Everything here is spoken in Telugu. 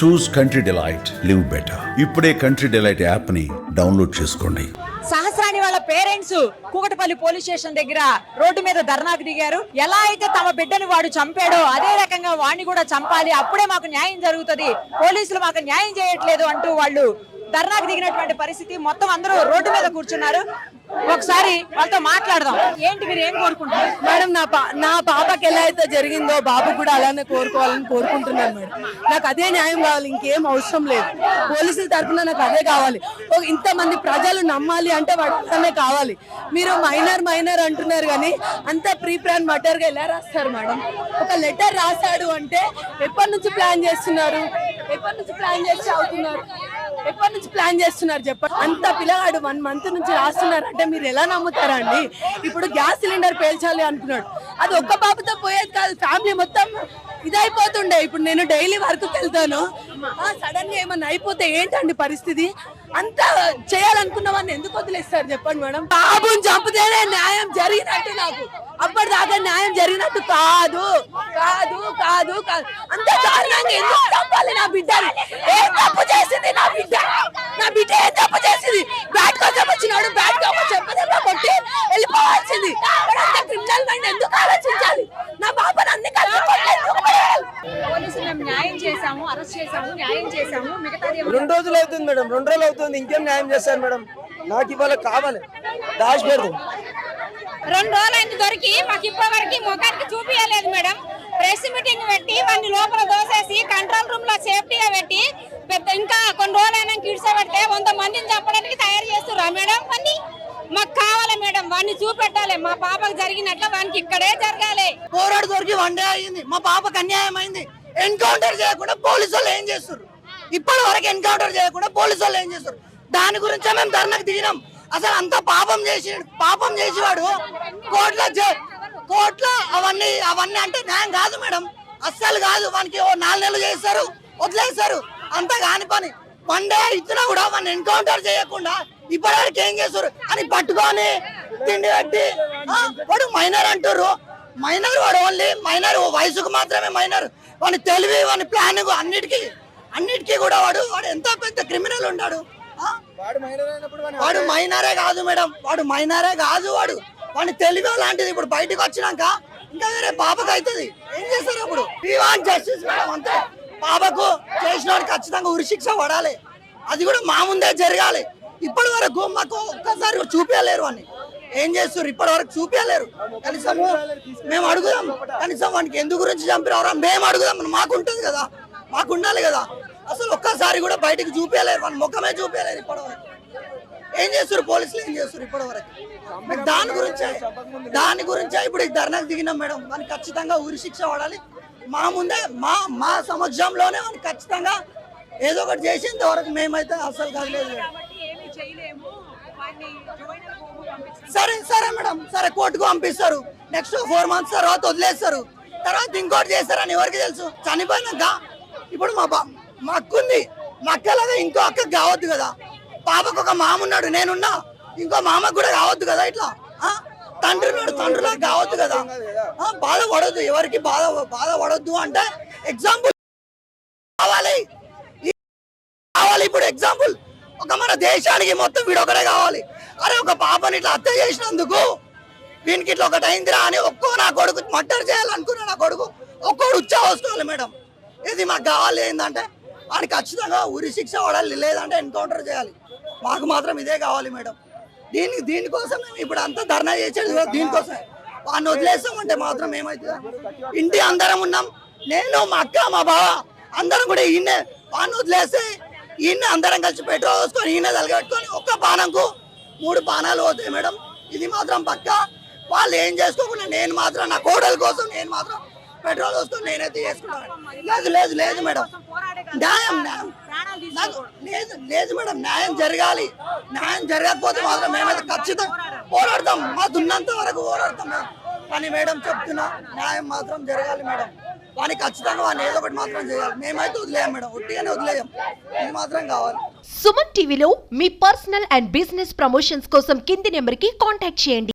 Choose country delight live better ఇప్పుడే కంట్రీ డిలైట్ యాప్ని డౌన్లోడ్ చేసుకోండి. సహస్రాని వాళ్ళ పేరెంట్స్ కూకటపల్లి పోలీస్ స్టేషన్ దగ్గర రోడ్డు మీద ధర్నాకు దిగారు. ఎలా అయితే తమ బిడ్డని వాడు చంపాడో అదే రకంగా వాడిని కూడా చంపాలి. అప్పుడే మాకు న్యాయం జరుగుతుంది. పోలీసులు మాకు న్యాయం చేయట్లేదు అంటూ వాళ్ళు ధర్నాకు దిగినటువంటి పరిస్థితి. మొత్తం అందరూ రోడ్డు మీద కూర్చున్నారు. ఒకసారి వాళ్ళతో మాట్లాడదాం. ఏంటి మీరు ఏం కోరుకుంటున్నారు? మేడం నా నా పాపకి ఎలా అయితే జరిగిందో బాబు కూడా అలానే కోరుకోవాలని కోరుకుంటున్నాను మేడం. నాకు అదే న్యాయం కావాలి ఇంకేం అవసరం లేదు. పోలీసుల తరఫున నాకు అదే కావాలి. ఓ ఇంతమంది ప్రజలు నమ్మాలి అంటే వాటినే కావాలి. మీరు మైనర్ మైనర్ అంటున్నారు కానీ అంత ప్రీ ప్లాన్ మటర్గా ఎలా రాస్తారు మేడం? ఒక లెటర్ రాశాడు అంటే ఎప్పటి నుంచి ప్లాన్ చేస్తున్నారు? ఎప్పటి నుంచి ప్లాన్ చేసి అవుతున్నారు ఎప్పటి నుంచి ప్లాన్ చేస్తున్నారు చెప్పండి? అంత పిల్లగాడు వన్ మంత్ నుంచి రాస్తున్నారు. అంటే మీరు ఎలా నమ్ముతారండి ఇప్పుడు గ్యాస్ సిలిండర్ పేల్చాలి అనుకున్నాడు అది ఒక్క బాబుతో పోయేది కాదు ఫ్యామిలీ మొత్తం ఇదైపోతుండే. ఇప్పుడు నేను డైలీ వర్క్ వెళ్తాను సడన్గా ఏమన్నా అయిపోతే ఏంటండి పరిస్థితి? అంత చేయాలనుకున్నవన్నీ ఎందుకు వదిలేస్తారు చెప్పండి మేడం? బాబుని చంపితేనే న్యాయం జరిగినట్టు నాకు. అప్పటిదాకా న్యాయం జరిగినట్టు కాదు. కాదు కాదు కాదు. అంత కారణంగా ఎందుకు చంపాలి నా బిడ్డని? ఏం తప్పు చేసింది నా బిడ్డ నా బిడ్డ ఏం తప్పు చేసింది బ్యాట్ కోసం వచ్చినాడు బ్యాట్ కోసం చెప్పదెబ్బ కొట్టి వెళ్ళిపోవాల్సింది మరి అంత క్రిమినల్ మైండ్ ఎందుకు ఆలోచించాలి నా పాపను అన్ని కలిసి కొట్టి ఎందుకు పడేయాలి? పోలీసులు మేము న్యాయం చేశాము న్యాయం చేశాము మిగతాది రెండు రోజులు అవుతుంది మేడం రెండు రోజులు అవుతుంది ఇంకేం న్యాయం చేస్తారు మేడం? నాకు ఇవాళ కావాలి. దాచి పెడదాం. రెండు రోజులైంది దొరికి మాకు ఇప్పటి వరకు ముఖానికి చూపించలేదు మేడం. ప్రెస్ మీటింగ్ పెట్టి వాడిని లోపల దోసేసి కంట్రోల్ రూమ్లో సేఫ్టీగా పెట్టి పెద్ద ఇంకా కొన్ని రోజులైనా కిడ్సబెడితే వంద మందిని చంపడానికి తయారు చేస్తుర్రా మేడం? వాడిని మాకు కావాలి మేడం వాడిని చూపెట్టాలి. మా పాపకు జరిగినట్లు వానికి ఇక్కడే జరగాలి. పోరాడు దొరికి వన్ డే అయింది. మా పాపకు అన్యాయం అయింది. ఎన్కౌంటర్ చేయకుండా పోలీసు వాళ్ళు ఏం చేస్తారు ఇప్పటి వరకు ఎన్కౌంటర్ చేయకుండా పోలీసు వాళ్ళు ఏం చేస్తారు దాని గురించే మేము ధర్నాకు దిగినాం. అసలు అంత పాపం చేసి పాపం చేసేవాడు కోట్ల జ- కోట్ల అవన్నీ అవన్నీ అంటే న్యాయం కాదు మేడం. అస్సలు కాదు. వానికి ఓ నాలుగు నెలలు చేస్తారు వదిలేస్తారు. అంత కాని పని. వన్ డే ఇచ్చినా కూడా వాడిని ఎన్కౌంటర్ చేయకుండా ఇప్పటివరకు ఏం చేస్తారు అని పట్టుకొని తిండి పెట్టి ఆ, వాడు మైనర్ అంటారు మైనర్ వాడు ఓన్లీ మైనర్ వయసుకు మాత్రమే మైనర్. వాని తెలివి వాని ప్లానింగ్ అన్నిటికీ అన్నిటికీ కూడా వాడు వాడు ఎంత పెద్ద క్రిమినల్ ఉన్నాడు? వాడు మైనర్ వాడు కాదు మేడం. వాడు మైనరే కాదు వాడు. వాడి తెలివి లాంటిది ఇప్పుడు బయటకు వచ్చినాక ఇంకా వేరే పాపకు అవుతుంది ఏం చేస్తారు అప్పుడు జస్టిస్ మేడం అంతే. పాపకు చేసిన వాడికి ఖచ్చితంగా ఉరిశిక్ష పడాలి. అది కూడా మా ముందే జరగాలి. ఇప్పటి వరకు మాకు ఒక్కసారి చూపించలేరు అని ఏం చేస్తారు ఇప్పటి వరకు చూపించలేరు కనీసం మేము అడుగుదాం. కనీసం వానికి ఎందు గురించి చంపినవరా? మేము అడుగుదాం. మాకు ఉంటుంది కదా. మాకు ఉండాలి కదా. అసలు ఒక్కసారి కూడా బయటకు చూపించలేరు మన ముఖమే చూపించలేరు ఇప్పటి వరకు. ఏం చేస్తారు పోలీసులు ఏం చేస్తారు ఇప్పటి వరకు? దాని గురించే. దాని గురించే ఇప్పుడు ఈ ధర్నాకు దిగినాం మేడం. మనకి ఖచ్చితంగా ఉరి శిక్ష పడాలి. మా ముందే మా మా సమక్షంలోనే మనకి ఖచ్చితంగా ఏదో ఒకటి చేసేంత వరకు మేమైతే అసలు కదలేదు. సరే సరే కోర్టుకు పంపిస్తారు. నెక్స్ట్ ఫోర్ మంత్స్ తర్వాత వదిలేస్తారు. తర్వాత ఇంకోటి చేస్తారని ఎవరికి తెలుసు? చనిపోయినాక. ఇప్పుడు మా బా మా ఉంది మా అక్కలాగా ఇంకో అక్కకి కావద్దు కదా. పాపకు ఒక మామ ఉన్నాడు నేనున్నా. ఇంకో మామకు కూడా కావద్దు కదా ఇట్లా? తండ్రి ఉన్నాడు తండ్రిలా కావద్దు కదా? బాధపడద్దు బాధ ఎవరికి బాధ బాధపడద్దు అంటే ఎగ్జాంపుల్ కావాలి. కావాలి. ఇప్పుడు ఎగ్జాంపుల్ ఒక మన దేశానికి మొత్తం వీడొకడే కావాలి. అరే ఒక పాపని ఇట్లా హత్య చేసినందుకు వీనికి ఇట్లా ఒకటి అయిందిరా అని ఒక్కో నా కొడుకు మర్డర్ చేయాలనుకున్నా నా కొడుకు ఒక్కోడు ఉచ్చా వస్తుంది మేడం. ఇది మాకు కావాలి ఏంటంటే వాడికి ఖచ్చితంగా ఉరి శిక్ష పడాలి లేదంటే ఎన్కౌంటర్ చేయాలి. మాకు మాత్రం ఇదే కావాలి మేడం. దీనికి దీనికోసం మేము ఇప్పుడు అంతా ధర్నా చేసేది దీనికోసం దీనికోసమే. వాడిని వదిలేస్తామంటే మాత్రం ఏమవుతుంది ఇంటి అందరం ఉన్నాం. నేను మా అక్క మా బావ అందరం కూడా ఈయన వాడిని వదిలేస్తే ఈయన అందరం కలిసి పెట్రోల్ వేసుకొని ఈయన తలగబెట్టుకొని ఒక్క పానంకు మూడు పానాలు పోతాయి మేడం. ఇది మాత్రం పక్క. వాళ్ళు ఏం చేసుకోకుండా నేను మాత్రం నా కోడల కోసం నేను మాత్రం పెట్రోల్ వస్తుంది నేనైతే చేసుకున్నాను లేదు లేదు లేదు మేడం. న్యాయం న్యాయం. నాకు లేదు లేదు మేడం. న్యాయం జరగాలి. న్యాయం జరగకపోతే మాత్రం మేమైతే ఖచ్చితంగా పోరాడతాం. మా దున్నంత వరకు పోరాడతాం కానీ మేడం చెప్తున్నా న్యాయం మాత్రం జరగాలి మేడం. వాడిని ఖచ్చితంగా వాడిని ఏదో ఒకటి మాత్రం చేయాలి. మేమైతే వదిలేయం మేడం. ఒట్టిగానే వదిలేయం. ఇది మాత్రం కావాలి. సుమన్ టీవీలో మీ పర్సనల్ అండ్ బిజినెస్ ప్రమోషన్స్ కోసం కింది నెంబర్కి కాంటాక్ట్ చేయండి.